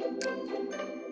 Thank you.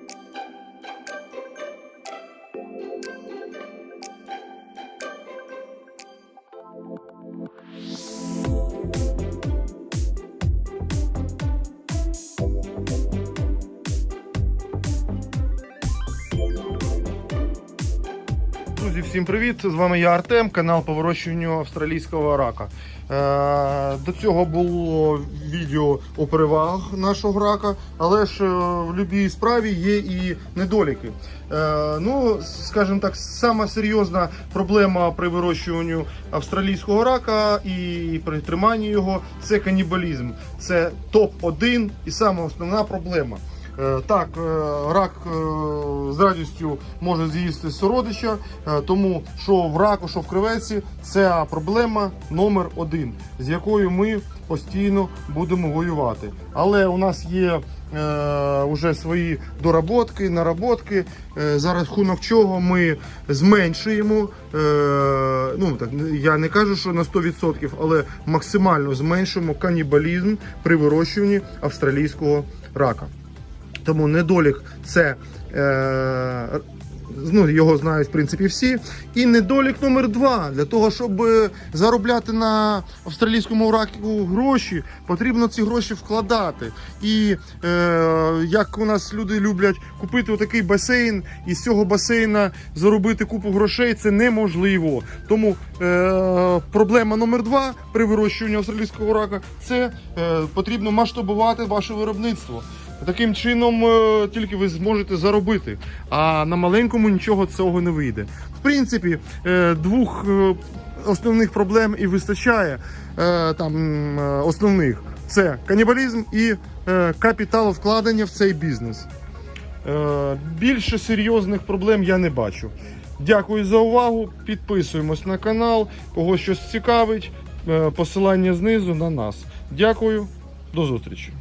Друзі, всім привіт! З вами я Артем, канал по вирощуванню австралійського рака. Е, до цього було відео у перевагах нашого рака, але ж е, в будь-якій справі є і недоліки. Е, ну, скажімо так, сама серйозна проблема при вирощуванні австралійського рака і при триманні його це канібалізм. Це топ-1 і сама основна проблема. Е, Так, е, рак е, з радістю може з'їсти сородича, тому що в раку, що в креветці, це проблема номер один, з якою ми постійно будемо воювати. Але у нас є вже свої доработки, наработки, за рахунок чого ми зменшуємо. Ну так я не кажу, що на 100%, але максимально зменшуємо канібалізм при вирощуванні австралійського рака. Тому недолік це е, ну, його знають в принципі всі. І недолік номер два. Для того, щоб е, заробляти на австралійському раку гроші, потрібно ці гроші вкладати. І е, як у нас люди люблять купити отакий басейн і з цього басейна заробити купу грошей, це неможливо. Тому е, проблема номер два при вирощуванні австралійського рака це е, потрібно масштабувати ваше виробництво. Таким чином е, тільки ви зможете заробити, а на маленькому нічого цього не вийде. В принципі, е, двох е, основних проблем і вистачає там основних це канібалізм і капіталовкладення в цей бізнес. Більше серйозних проблем я не бачу. Дякую за увагу. Підписуємось на канал. Кого щось цікавить, посилання знизу на нас. Дякую, до зустрічі.